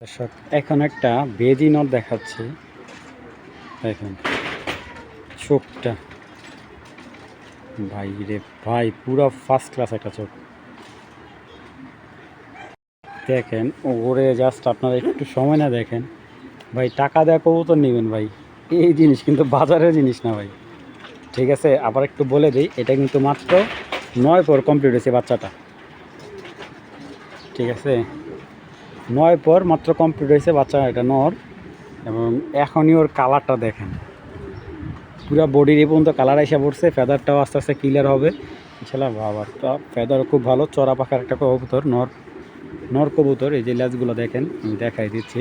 দর্শক, এখন একটা বেজি নট দেখাচ্ছি। দেখেন, চোখটা। ভাই রে ভাই, পুরো ফার্স্ট ক্লাস একটা চোখ। দেখেন, ওরে জাস্ট আপনারা একটু সময় না দেখেন। ভাই, টাকা দেওয়া কবুতর নেবেন ভাই। এই জিনিস কিন্তু বাজারের জিনিস না ভাই। ঠিক আছে, আবার একটু বলে দিই, এটা কিন্তু মাত্র নয় পর কমপ্লিট হয়েছে বাচ্চাটা। ঠিক আছে? নয় পর মাত্র কমপ্লিট হয়েছে বাচ্চা এটা নর, এবং এখনই ওর কালারটা দেখেন। পুরো বডির এই পর্যন্ত কালার এসে পড়ছে ফেদারটাও আস্তে আস্তে ক্লিয়ার হবে। ইনশাল্লাহ বাবা ফেদার খুব ভালো, চড়া পাখার একটা কবুতর, নর নর কবুতর, এই যে লেজগুলো দেখেন, আমি দেখাই দিচ্ছি।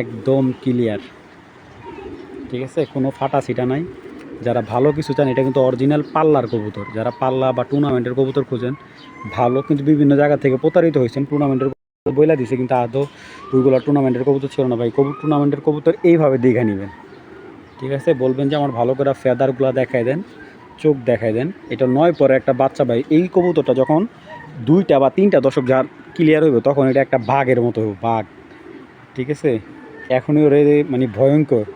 একদম ক্লিয়ার ঠিক আছে? কোনো ফাটা ছিটা নাই। যারা ভালো কিছু চান, এটা কিন্তু অরিজিনাল পাল্লার কবুতর। যারা পাল্লা বা টুর্নামেন্টের কবুতর খুঁজেন, ভালো কিন্তু বিভিন্ন জায়গা থেকে প্রতারিত হয়েছেন টুর্নামেন্টের বইলা দিছে, কিন্তু আদৌ ওইগুলো টুর্নামেন্টের কবুতর ছিল না ভাই। কবু টুর্নামেন্টের কবুতর এইভাবে দেখে নেবেন। ঠিক আছে, বলবেন যে আমার ভালো করে ফেদারগুলো দেখাই দেন, চোখ দেখাই দেন। এটা নয় পরে একটা বাচ্চা ভাই, এই কবুতরটা যখন দুইটা বা তিনটা দশক যার ক্লিয়ার হইব, তখন এটা একটা বাঘের মতো হইব, বাঘ। ঠিক আছে? এখনই ওরে মানে ভয়ঙ্কর।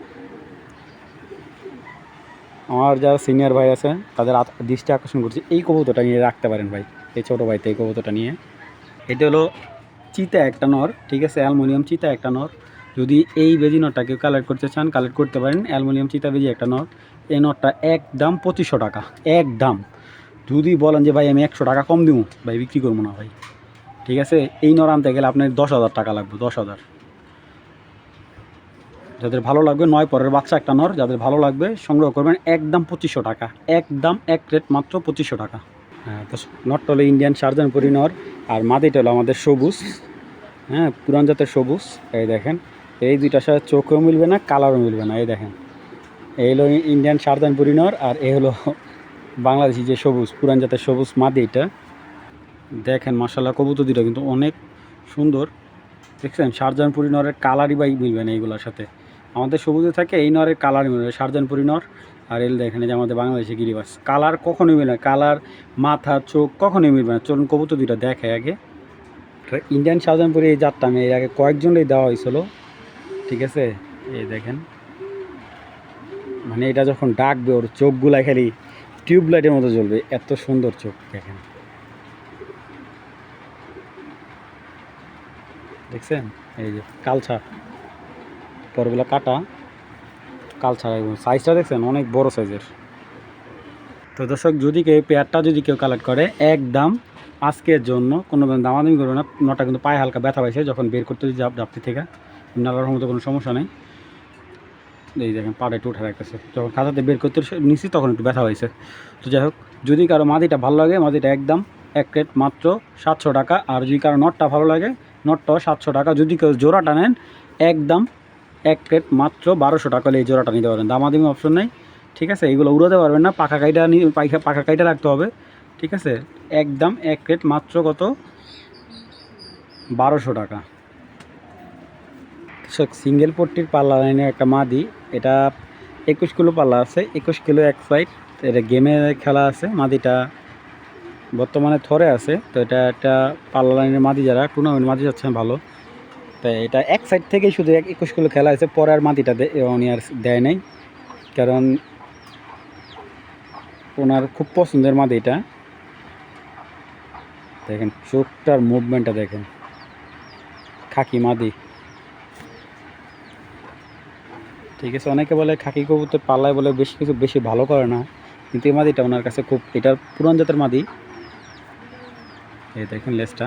আমার যারা সিনিয়র ভাই আছে, তাদের দৃষ্টি আকর্ষণ করছে, এই কবুতরটা নিয়ে রাখতে পারেন ভাই, এই ছোটো ভাইতে এই কবুতরটা নিয়ে। এটা হলো চিতা একটা নর, ঠিক আছে? অ্যালুমিনিয়াম চিতা একটা নর। যদি এই বেজি নটটা কেউ কালেক্ট করতে চান কালেক্ট করতে পারেন। অ্যালুমিনিয়াম চিতা বেজি একটা নর। এই নটটা একদম পঁচিশশো টাকা। একদম যদি বলেন যে, ভাই, আমি একশো টাকা কম দিব ভাই, বিক্রি করব না, ভাই। ঠিক আছে? এই নর আনতে গেলে আপনার দশ হাজার টাকা লাগবে, দশ হাজার। যাদের ভালো লাগবে, নয় পরের বাচ্চা একটা নর, যাদের ভালো লাগবে, সংগ্রহ করবেন একদম পঁচিশশো টাকা। একদম এক রেট মাত্র পঁচিশশো টাকা। হ্যাঁ তো নটটা হলো ইন্ডিয়ান সার্জনপুরি নর, আর মাদিটা হলো আমাদের সবুজ। হ্যাঁ পুরান জাতের সবুজ, এই দেখেন। এই দুইটার সাথে চোখও মিলবে না, কালারও মিলবে না, এই দেখেন। এই হলো ইন্ডিয়ান সার্জনপুরি নর আর এই হলো বাংলাদেশি যে সবুজ, পুরান জাতের সবুজ মাদি এটা। দেখেন মাসাল্লাহ কবুতর দুটো কিন্তু অনেক সুন্দর। দেখছেন শারজানপুরি নরের কালারই বাই মিলবে না এইগুলোর সাথে। আমাদের সবুজে থাকে, এই নরের কালার মিলবে শারজানপুরি নর আর এল দেখেন যে আমাদের বাংলাদেশে গিরিবাস। কালার কখনোই মিলবে না, কালার, মাথা, চোখ কখনোই মিলবে না। চলুন, কবুতর দুইটা দেখে আগে। ইন্ডিয়ান শাহজাহানপুরে এই জাতটা আমি এর আগে কয়েকজনই দেওয়া হয়েছিল। ঠিক আছে? এই দেখেন। মানে এটা যখন ডাকবে, ওর চোখগুলা খালি টিউবলাইটের মতো জ্বলবে। এত সুন্দর চোখ, দেখেন। দেখছেন? এই যে কালচা পরগুলো কাটা। একদম সাইজটা দেখছেন? অনেক বড় সাইজের তো দর্শক, যদি কেউ পেয়ারটা যদি কেউ কালেক্ট করে, একদম আজকের জন্য কোনো দামাদামি করবে না, নটা কিন্তু পায়ে হালকা ব্যথা পাইছে, যখন বের করতে ডাবটি থেকে। নালার মতো কোনো সমস্যা নেই। এই দেখেন পাড়ে একটু উঠে রাখতেছে। যখন খাতাতে বের করতে নিছি তখন একটু ব্যথা হয়েছে। তো যাই হোক, যদি কারও মাদিটা ভালো লাগে, মাদিটা একদম এক প্লেট মাত্র সাতশো টাকা। আর যদি কারও নটটা ভালো লাগে, নটটাও সাতশো টাকা। যদি কেউ জোড়াটা নেন, একদম এক প্লেট মাত্র বারোশো টাকা এই জোড়াটা নিতে পারেন। দামাদামি অপশন নেই, ঠিক আছে? এগুলো উড়াতে পারবেন না, পাখা কাইটা নিয়ে পাখা পাখা কাইটা রাখতে হবে। ঠিক আছে? একদম এক প্লেট মাত্র কত? বারোশো টাকা। সিঙ্গেল পট্টির পাল্লা লাইনে একটা মাদি, এটা একুশ কিলো পাল্লা আছে, একুশ কিলো এক সাইড এটা গেমে খেলা আছে, মাদিটা বর্তমানে থরে আছে, তো এটা একটা পাল্লা লাইনের মাদি যারা টুর্নামেন্ট মাদি যাচ্ছে, ভালো। তাই এটা এক সাইড থেকেই শুধু এক একুশ কিলো খেলা আছে পরে আর মাদিটা উনি আর দেয় নাই। কারণ ওনার খুব পছন্দের মাদি এটা দেখেন, চোখটার মুভমেন্টটা দেখেন। খাকি মাদি। ঠিক আছে, অনেকে বলে খাকি কবুতর পাল্লায় বলে বেশি কিছু বেশি ভালো করে না, কিন্তু এই মাদিটা ওনার কাছে খুব এটার পুরান জাতের মাদি। এই দেখেন লেসটা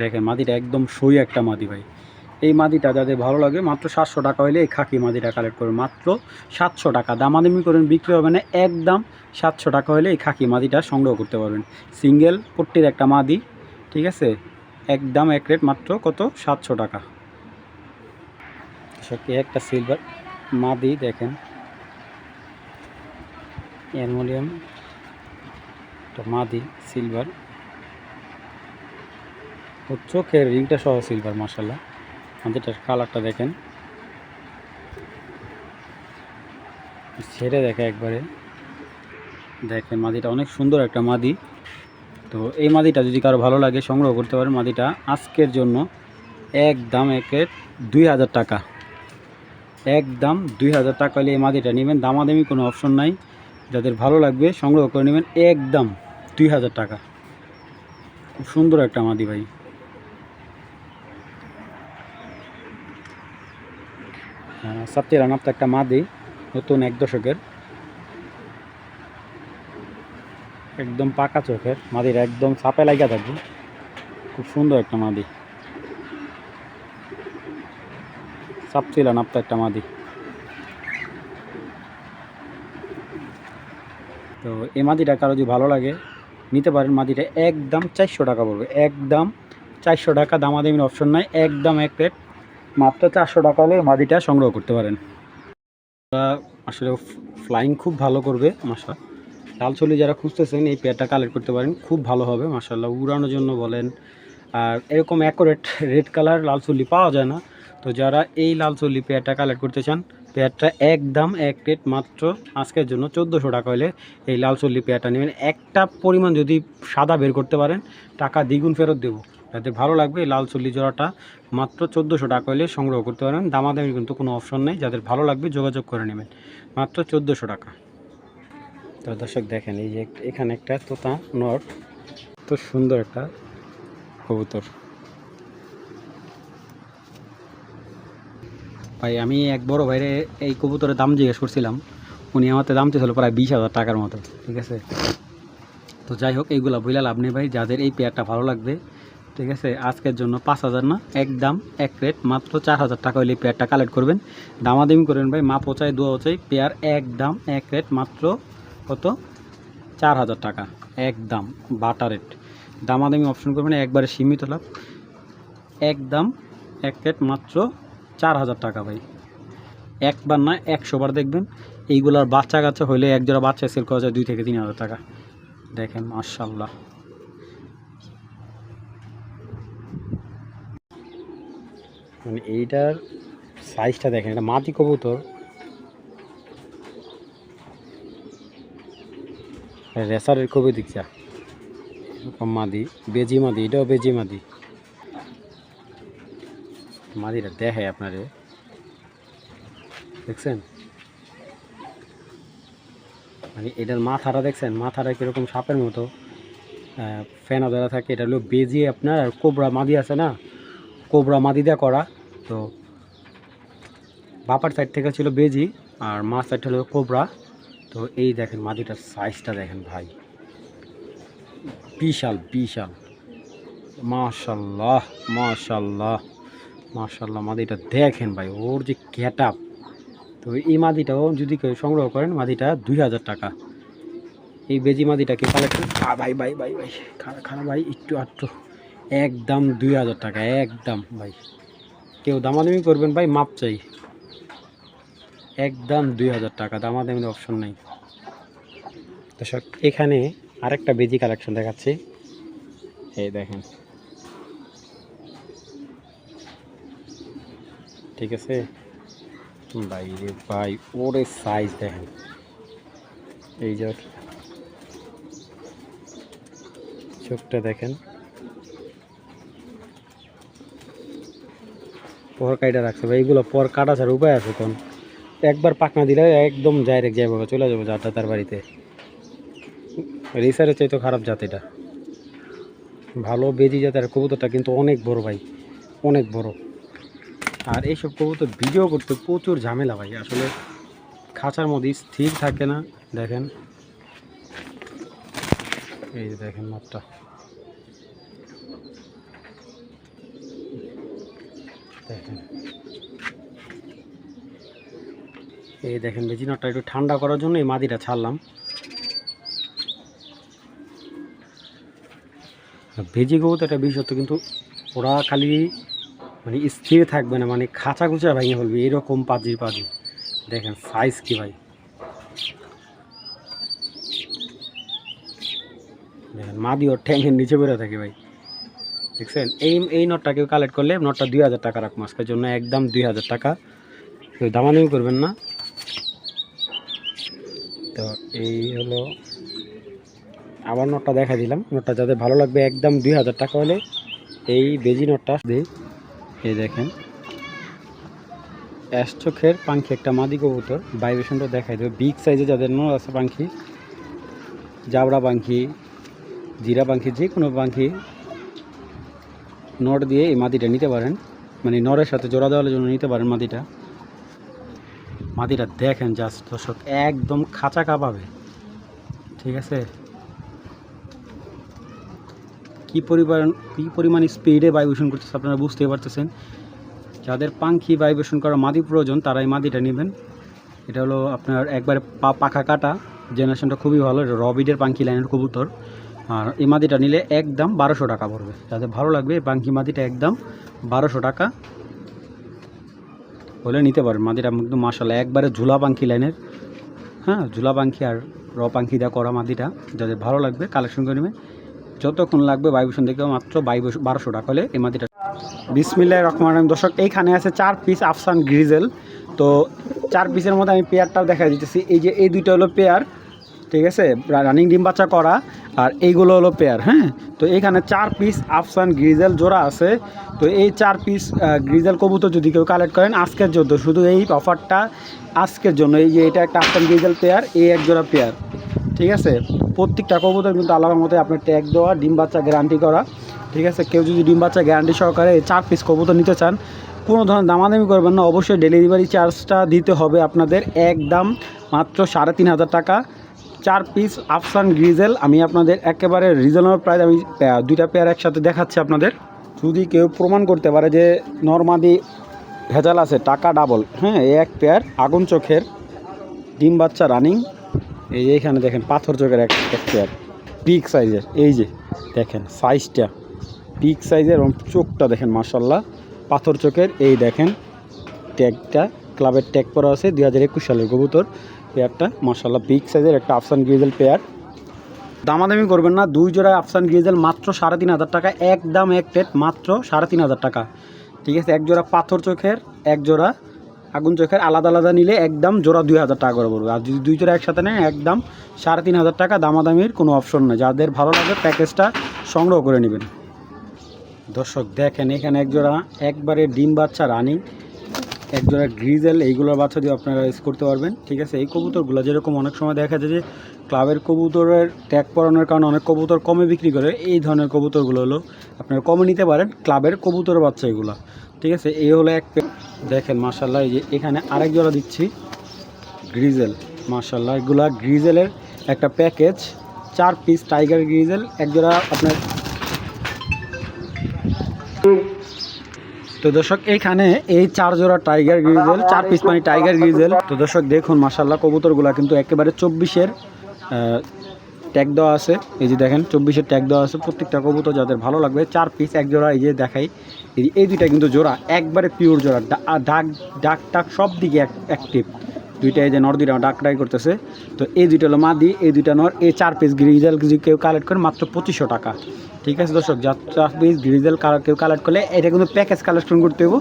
দেখেন, মাদিটা একদম সই একটা মাদি ভাই। এই মাদিটা যাদের ভালো লাগে, মাত্র সাতশো টাকা হলে এই খাকি মাদিটা কালেক্ট করবেন মাত্র সাতশো টাকা। দামাদামি করেন, বিক্রি হবে না, একদম সাতশো টাকা হলে এই খাকি মাদিটা সংগ্রহ করতে পারবেন। সিঙ্গেল পট্টির একটা মাদি, ঠিক আছে? একদম এক রেট মাত্র কত? সাতশো টাকা। একটা সিলভার মাদি দেখেন। অ্যালুমিনিয়াম একটা মাদি সিলভার চোখের রিংটা সহ সিলভার মার্শাল্লাহ মাদিটার কালারটা দেখেন। ছেড়ে দেখে একবারে। দেখেন মাদিটা অনেক সুন্দর একটা মাদি। তো এই মাদিটা যদি কারও ভালো লাগে, সংগ্রহ করতে পারেন। মাদিটা আজকের জন্য একদম একের দুই হাজার টাকা। একদম দুই হাজার টাকা হলে এই মাদিটা নেবেন। দামাদামি কোনো অপশন নাই। যাদের ভালো লাগবে, সংগ্রহ করে নেবেন। একদম দুই হাজার টাকা। খুব সুন্দর একটা মাদি ভাই। সবচেয়ে রানাপ্ত একটা মাদি, নতুন এক দশকের। একদম পাকা চোখের, মাদির একদম চাপে লাগা থাকবে। খুব সুন্দর একটা মাদি। চাপছিলেন আপনার একটা মাদি। তো এই মাদিটা কারও যদি ভালো লাগে, নিতে পারেন। মাদিটা একদম চারশো টাকা পড়বে। একদম চারশো টাকা দামাদামির অপশন নাই, একদম এক প্লেট মাত্র চারশো টাকা হলে মাদিটা সংগ্রহ করতে পারেন। আসলে ফ্লাইং খুব ভালো করবে মাসা লাল চলি যারা খুঁজতেছেন, এই পেয়ারটা কালেক্ট করতে পারেন, খুব ভালো হবে মাসাল্লাহ উড়ানোর জন্য বলেন, আর এরকম অ্যাকোরেট রেড কালার লাল চল্লি পাওয়া যায় না। তো যারা এই লাল চল্লি পেয়ারটা কালেক্ট করতে চান পেয়ারটা একদম এক রেট মাত্র আজকের জন্য চোদ্দোশো টাকা হলে এই লাল চল্লি পেয়ারটা নেবেন। একটা পরিমাণ যদি সাদা বের করতে পারেন, টাকা দ্বিগুণ ফেরত দেবো। যাতে ভালো লাগবে এই লাল চল্লি জোড়াটা। মাত্র চোদ্দোশো টাকা হলে সংগ্রহ করতে পারেন। দামাদামি কিন্তু কোনো অপশন নেই। যাদের ভালো লাগবে যোগাযোগ করে নেবেন। মাত্র চোদ্দোশো টাকা। তো দর্শক দেখেন, এই যে এখানে একটা তোতা নর। তো সুন্দর একটা কবুতর। ভাই, আমি এক বড় ভাইরে এই কবুতরের দাম জিজ্ঞেস করছিলাম। উনি আমাকে দাম চেয়েছিল প্রায় বিশ হাজার টাকার মতো, ঠিক আছে? তো যাই হোক, এইগুলা বইলা লাভ নেই ভাই। যাদের এই পেয়ারটা ভালো লাগবে ঠিক আছে? আজকের জন্য পাঁচ হাজার না? একদম এক রেট মাত্র চার হাজার টাকা হলে পেয়ারটা কালেক্ট করবেন। দামাদামি করবেন ভাই, মাপ ওচাই দু ওচাই পেয়ার একদম এক রেট মাত্র কত? চার হাজার টাকা একদম বাটা রেট দামাদামি অপশন করবেন, একবারে সীমিত লাভ। একদম এক রেট মাত্র চার হাজার টাকা ভাই। একবার না, একশো বার দেখবেন। এইগুলার বাচ্চা কাচ্চা হলে এক জোড়া বাচ্চা সেল করা যায় দুই থেকে তিন হাজার টাকা। দেখেন মার্শাল্লাহ মানে এইটার সাইজটা দেখেন, এটা মাটি কবুতর। রেসারের কবি দিকছা এরকম মাদি, বেজি মাদি, এটাও বেজি মাদি। মাদিটা দেখে আপনারে। দেখছেন? মানে এটার মাথাটা দেখছেন? মাথাটা কীরকম সাপের মতো। ফ্যানা দেওয়া থাকে, এটা হলো বেজি আপনার, আর কোবরা মাদি আছে না? কোবরা মাদি দিয়ে করা, তো বাপার সাইড থেকে ছিল বেজি আর মা সাইড হলো কোবরা। তো এই দেখেন মাদিটার সাইজটা দেখেন ভাই। বিশাল বিশাল। মাশাল্লাহ মাশাল্লাহ মাশাল্লাহ মাদিটা দেখেন ভাই, ওর যে ক্যাট আপ তো এই মাদিটাও যদি কেউ সংগ্রহ করেন মাদিটা দুই হাজার টাকা। এই বেজি মাদিটাকে কালেক্ট ভাই ভাই ভাই ভাই খারা খারা ভাই, একটু আটটু একদম দুই হাজার টাকা, একদম, ভাই। কেউ দামাদামি করবেন, ভাই, মাপ চাই। একদম দুই হাজার টাকা, দামাদামির অপশন নেই। দর্শক, এখানে আরেকটা বেজি কালেকশন দেখাচ্ছি। এই দেখেন। ঠিক আছে? ভাই রে ভাই, ওরে সাইজ দেখেন। এই যে, চোখটা দেখেন। পর কাইটা রাখছে ভাই, এইগুলো পর কাটা উপায় আছে কোন? একবার পাকনা দিলে একদম ডাইরেক্ট যাইব, চলে যাব যারটা তার বাড়িতে। রেসারের চাইতে খারাপ জাত এটা। ভালো বেজি জাতের কবুতরটা কিন্তু অনেক বড় ভাই, অনেক বড়। আর এইসব কবুতর ভিডিও করতে প্রচুর ঝামেলা ভাই, আসলে খাঁচার মধ্যে স্থির থাকে না, দেখেন। এই যে দেখেন মাপটা। দেখেন। এই দেখেন বেজিনারটা একটু ঠান্ডা করার জন্য এই মাদিটা ছাড়লাম। ভেজি কবুতর একটা বিশেষত্ব কিন্তু ওরা খালি মানে স্থির থাকবে না মানে খাঁচা খুচা ভেঙে ফেলবে, এরকম পাজি পাজি। দেখেন সাইজ কি ভাই। দেখেন মাদি ওর নিচে বেরো থাকে ভাই। দেখছেন? এই এই নটটা কেউ কালেক্ট করলে নটটা দুই হাজার টাকা রাখব আজকের জন্য, একদম দুই হাজার টাকা। কেউ দামাদামি করবেন না। তো এই হলো আবার নোটটা দেখা দিলাম। নোটটা যাদের ভালো লাগবে, একদম দুই হাজার টাকা হলে এই বেজি নোটটা দিই এই দেখেন। অ্যাশ চোখের পাখি একটা মাদি কবুতর, ভাইব্রেশনটা দেখাই দেবে। বিগ সাইজে যাদের নোট আছে পাখি জাবড়া পাখি জিরা পাখি যে কোনো পাখি নট দিয়ে এই মাটিটা নিতে পারেন। মানে নরের সাথে জোড়া দেওয়ার জন্য নিতে পারেন মাটিটা। মাটিটা দেখেন জাস্ট দর্শক, একদম খাঁচা কাঁপাবে। ঠিক আছে? কি পরিমাণ, কী পরিমাণ স্পিডে ভাইব্রেশন করতেছে আপনারা বুঝতেই পারতেছেন। যাদের পাখি ভাইব্রেশন করা মাদি প্রয়োজন তারা এই মাদিটা নেবেন। এটা হলো আপনার একবারে পা পাখা কাটা জেনারেশনটা খুবই ভালো। এটা রবিডের পাখি লাইনের কবুতর। আর এই মাদিটা নিলে একদম বারোশো টাকা পড়বে। যাদের ভালো লাগবে, এই পাখি মাদিটা একদম বারোশো টাকা। হলে নিতে পারেন। মাদিটা একদম মাসাল্লাহ একবারে ঝুলা পাখি লাইনের। হ্যাঁ ঝুলা পাখি আর র পাখি দা করা মাদিটা। যাদের ভালো লাগবে, কালেকশন করে নেবে। যতক্ষণ লাগবে ভাইব্রেশন দেখে মাত্র বারোশো টাকা হলে এই মাদিটা। বিসমিল্লাহ রহমান রহিম। দর্শক, এইখানে আছে চার পিস আফসান গ্রিজেল। তো চার পিসের মধ্যে আমি পেয়ারটাও দেখা দিতেছি। এই যে, এই দুইটা হলো পেয়ার। ঠিক আছে? রানিং ডিম বাচ্চা করা আর এইগুলো হলো পেয়ার হ্যাঁ? তো এইখানে চার পিস আফসান গ্রিজেল জোড়া আছে। তো এই চার পিস গ্রিজেল কবুতর যদি কেউ কালেক্ট করেন, আজকের জন্য শুধু এই অফারটা আজকের জন্য। এই যে এটা একটা আফসান গ্রিজেল পেয়ার এই এক জোড়া পেয়ার ঠিক আছে? প্রত্যেকটা কবুতর কিন্তু আলাদা মতো আপনার ট্যাগ দেওয়া, ডিম বাচ্চা গ্যারান্টি করা, ঠিক আছে? কেউ যদি ডিম বাচ্চা গ্যারান্টি সহকারে এই চার পিস কবুতর নিতে চান, কোনো ধরনের দামাদামি করবেন না। অবশ্যই ডেলিভারি চার্জটা দিতে হবে আপনাদের। একদম মাত্র সাড়ে তিন হাজার টাকা। চার পিস আফসান গ্রিজেল। আমি আপনাদের একেবারে রিজনেবল প্রাইস আমি দুইটা পেয়ার একসাথে দেখাচ্ছি আপনাদের। যদি কেউ প্রমাণ করতে পারে যে নর্মাদি ভেজাল আছে, টাকা ডাবল হ্যাঁ এই এক পেয়ার আগুন চোখের, ডিম বাচ্চা রানিং এই যে এখানে দেখেন, পাথর চোখের এক এক পেয়ার পিক সাইজের এই যে দেখেন সাইজটা পিক সাইজের এবং চোখটা দেখেন মার্শাল্লাহ পাথর চোখের, এই দেখেন ট্যাগটা ক্লাবের ট্যাগ করা আছে, দুই হাজার একুশ সালের কবুতর। পেয়ারটা মার্শাল্লাহ বিগ সাইজের একটা আফসান গ্রিজেল পেয়ার। দামাদামি করবেন না, দুই জোড়া আফসান গ্রিজেল মাত্র সাড়ে তিন হাজার টাকা, একদম এক প্লেট মাত্র সাড়ে তিন হাজার টাকা। ঠিক আছে, এক জোড়া পাথর চোখের, এক জোড়া আগুন চোখের, আলাদা আলাদা নিলে একদম জোড়া দুই হাজার টাকা করে পড়বে। আর যদি দুই জোড়া একসাথে নেন একদম সাড়ে তিন হাজার টাকা, দামাদামির কোনো অপশন নেই। যাদের ভালো লাগে প্যাকেজটা সংগ্রহ করে নেবেন। দর্শক, দেখেন এখানে এক জোড়া, একবারে ডিম বাচ্চা রানিং এক জোড়া গ্রিজেল এইগুলোর বাচ্চা দিয়ে আপনারা ইউজ করতে পারবেন, ঠিক আছে? এই কবুতরগুলো যেরকম অনেক সময় দেখা যায় যে ক্লাবের কবুতরের ট্যাগ পরানোর কারণে অনেক কবুতর কমে বিক্রি করে, এই ধরনের কবুতরগুলো হলো আপনারা কমে নিতে পারেন ক্লাবের কবুতর বাচ্চা এগুলো, ঠিক আছে? এই হলো এক দেখেন মার্শাল্লাহ এই যে এখানে আরেক জোড়া দিচ্ছি। গ্রিজেল মার্শাল্লাহ এগুলা গ্রিজেলের একটা প্যাকেজ চার পিস টাইগার গ্রিজেল এক জোড়া আপনার তো দর্শক এইখানে এই চার জোড়া টাইগার গ্রিজেল চার পিস মানে টাইগার গ্রিজেল তো দর্শক, দেখুন মাসাল্লাহ কবুতরগুলা কিন্তু একেবারে চব্বিশের ট্যাগ দেওয়া আছে। এই যে দেখেন, চব্বিশের ট্যাগ দেওয়া আছে। প্রত্যেকটা কবুতর যাদের ভালো লাগবে, চার পিস এক জোড়া, এই যে দেখাই। এই দুইটা কিন্তু জোড়া, একবারে পিওর জোড়া ডাক ডাক, টাক, সব দিকে অ্যাক্টিভ দুইটা এই যে নর দুইটা ডাক ডাই করতেছে। তো এই দুইটা হলো মাদি, এই দুইটা নর, এই চার পিস গ্রিজেল কেউ কালেক্ট করে, মাত্র পঁচিশশো টাকা। ঠিক আছে, দর্শক যা চার পিস কালার কেউ কালেক্ট করলে এটা কিন্তু প্যাকেজ কালেকশন করতে হবে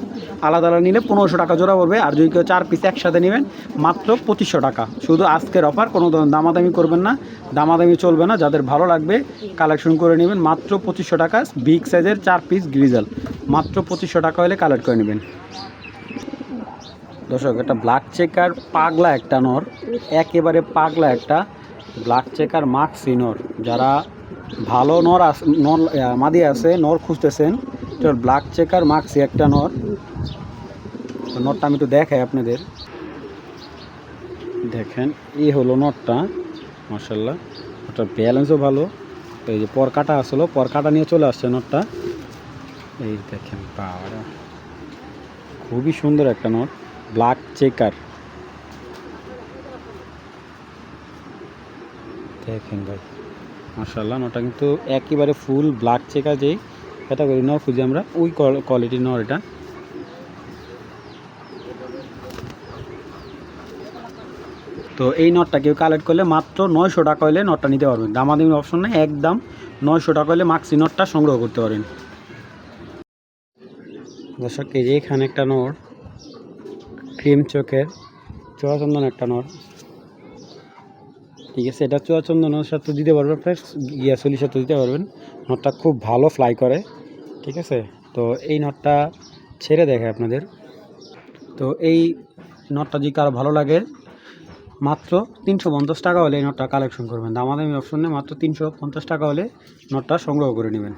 আলাদা আলাদা নিলে পনেরোশো টাকা জোড়া পড়বে, আর যদি কেউ চার পিস একসাথে নেবেন, মাত্র পঁচিশশো টাকা। শুধু আজকের অফার কোনো দামাদামি করবেন না, দামাদামি চলবে না, যাদের ভালো লাগবে কালেকশন করে নেবেন, মাত্র পঁচিশশো টাকা বিগ সাইজের চার পিস গ্রিজেল মাত্র পঁচিশশো টাকা হলে কালেক্ট করে নেবেন। দর্শক, একটা ব্ল্যাক চেকার পাগলা একটা নর, একেবারে পাগলা একটা ব্ল্যাক চেকার মাক্সি নর। যারা ভালো নর নর মাদি আছে, নর খুঁজতেছেন। তো ব্ল্যাক চেকার মাক্সি একটা নর। নরটা আমি একটু দেখাই আপনাদের। দেখেন, এই হলো নটটা মার্শাল্লাহ ওটার ব্যালেন্সও ভালো। এই যে পর কাটা আসলো পর কাটা নিয়ে চলে আসছে নটটা এই দেখেন বাবা খুবই সুন্দর একটা নট ব্ল্যাক চেকার দেখেন ভাই। মার্শাল্লাহ নটা কিন্তু একেবারে ফুল ব্ল্যাক চেকা যেই ক্যাটাগরি নর খুঁজি আমরা। ওই কোয়ালিটি নর এটা। তো এই নটটা কেউ কালেক্ট করলে মাত্র নয়শো টাকা হলে নটটা নিতে পারবেন। দামাদামি অপশন নেই, একদম নয়শো টাকা হলে মাক্সি নটটা সংগ্রহ করতে পারেন। দর্শক, এই যে এখানে একটা নর ক্রিম চোখের, চোরাচন্দন একটা নর। ঠিক আছে, এটা চুয়াচন্দনের সাথে দিতে পারবেন ফ্রেন্ডস চলি সাথে দিতে পারবেন। নটটা খুব ভালো ফ্লাই করে, ঠিক আছে? তো এই নটটা ছেড়ে দেখে আপনাদের। তো এই নটটা যদি কারও ভালো লাগে, মাত্র তিনশো পঞ্চাশ টাকা হলে এই নটটা কালেকশন করবেন। দামাদামি অপশন মাত্র তিনশো পঞ্চাশ টাকা হলে নটটা সংগ্রহ করে নেবেন।